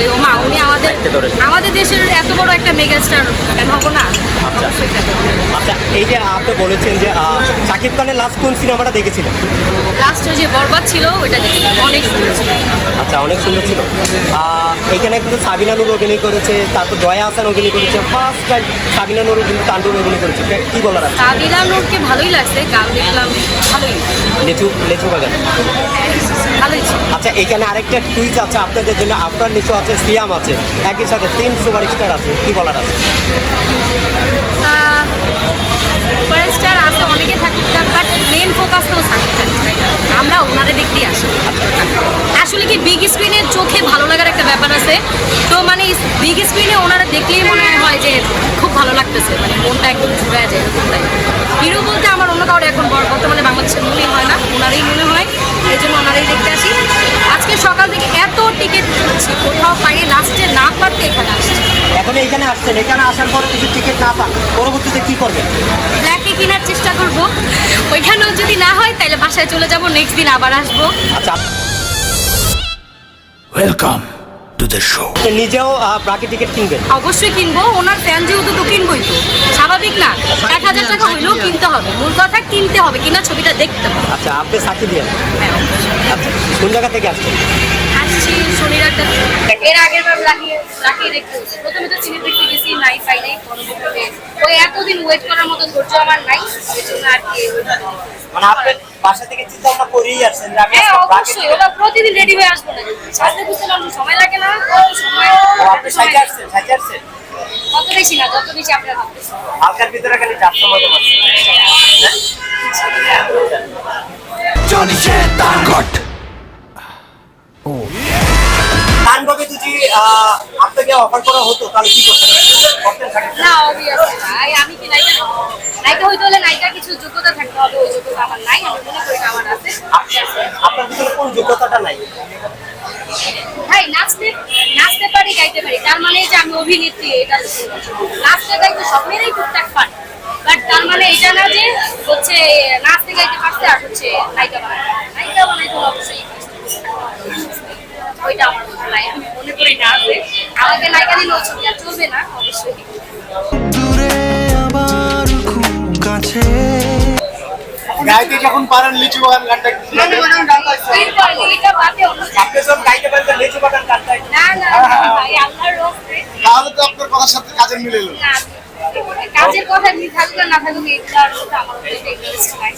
অবশ্যই ও মা উনি আমাদের আমাদের দেশের এত বড় একটা মেগা স্টার কেন হব না। যাব। আচ্ছা এই যে আপনি বলেছেন যে শাকিব খানের লাস্ট কোন সিনেমাটা দেখেছিলেন? লাস্ট যে বরবাদ ছিল ওইটা দেখেছিলাম অনেক সুন্দর ছিল। আচ্ছা অনেক সুন্দর ছিল। আহ, এইখানে কিন্তু সাবিনা নুর অভিনয় করেছে তারপর জয়া হাসান অভিনয় করেছে ফার্স্ট টাইম সাবিনা নুর কিন্তু তাণ্ডব অভিনয় করেছে। কি বলার আছে? সাবিলা নূরকে ভালোই লাগছে গান দেখলাম ভালোই। লেচু লেচু বাগান। আচ্ছা এখানে আরেকটা টুইট আছে আপনাদের জন্য আপনার নিচু আছে সিয়াম আছে একই সাথে তিন সুপার স্টার আছে কি বলার আছে? সুপারস্টার আছে অনেকে থাকুক বাট মেন ফোকাস তো সাকিব খান আমরা ওনাদের দেখতেই আসি আসলে কি বিগ স্ক্রিনের চোখে ভালো লাগার একটা ব্যাপার আছে। তো মানে বিগ স্ক্রিনে ওনারা দেখলেই মনে হয় যে খুব ভালো লাগতেছে। মানে মনটা একদম জুড়ে যায় এরকম তাই হিরো বলতে আমার অন্য কারও এখন বর্তমানে বাংলাদেশের মনে হয় না ওনারই মনে হয়। এই জন্য ওনারাই দেখতে আসি। আজকে সকাল থেকে এত টিকিট করছি কোথাও পাইয়ে লাস্টে না পারতে এখানে আসছি। এখন এইখানে আসছেন এখানে আসার পর কিছু টিকিট না পান পরবর্তীতে কি করবেন? ব্ল্যাকে কেনার চেষ্টা করব। ওইখানেও যদি না হয় তাহলে বাসায় চলে যাব নেক্সট দিন আবার আসব। আচ্ছা Welcome to the show. আপনি নিজেও ব্রাকে টিকিট কিনবেন। অবশ্যই কিনবো ওনার ফ্যান যেহেতু তো কিনবোই তো। স্বাভাবিক না এক হাজার টাকা হইলেও কিনতে হবে। মূল কথা কিনতে হবে কিনা ছবিটা দেখতে হবে। আচ্ছা আপনি সাক্ষী দিয়ে হ্যাঁ, আচ্ছা কোন জায়গা থেকে আসছেন? আসছি শনির একটা এর আগের বার লাগিয়ে লাগিয়ে দেখতে প্রথমে তো চিনি দেখতে গেছি নাই পাই নাই পরবর্তীতে ওই এতদিন ওয়েট করার মতো ধৈর্য আমার নাই। এই জন্য আর কি। মানে আপনি বাসা থেকে চিন্তা ভাবনা করেই আসছেন যে আমি হ্যাঁ অবশ্যই ওরা প্রতিদিন রেডি হয়ে আসব না। সাজতে বুঝতে পারব সময় লাগে না সময় আপনি সাইজে আসছেন সাইজে আসছেন? কত বেশি না যত বেশি আপনারা ভাবতেছেন। হালকার ভিতরে খালি চারশো মতো আছে। Johnny Chetan. Cut. তাণ্ডবে যদি আপনাকে অফার করা হতো তাহলে কি করতেন করতেন সাকিব খান? না অবভিয়াসলি ভাই আমি কি নায়িকা না? নায়িকা হইতে হলে নায়িকা কিছু যোগ্যতা থাকতে হবে ওই যোগ্যতা আমার নাই আমি মনে করি আমার আছে। আপনার ভিতরে কোন যোগ্যতাটা নাই? ভাই নাচতে নাচতে পারি গাইতে পারি। তার মানে যে আমি অভিনেত্রী এটা নাচতে গাইতে সব মেয়েরাই টুকটাক পারে। বাট তার মানে এটা না যে হচ্ছে নাচতে গাইতে পারতে আর হচ্ছে নায়িকা বানাতে। নায়িকা বানাইতে হলে অবশ্যই ওইটা আমার মনে নাই আমি মনে করি না আছে আমাকে নায়িকা দিলে চলবে না অবশ্যই। গাইতে যখন পারেন লিচু বাগান গানটা আপনি সব গাইতে পারেন লিচু বাগান গানটা না না ভাই আল্লাহর রহমতে। তাহলে তো আপনার কথার সাথে কাজের মিলে এলো। না কাজের কথা নি থাকলে না থাকলে এটা আর আমার ইন্টারেস্ট নাই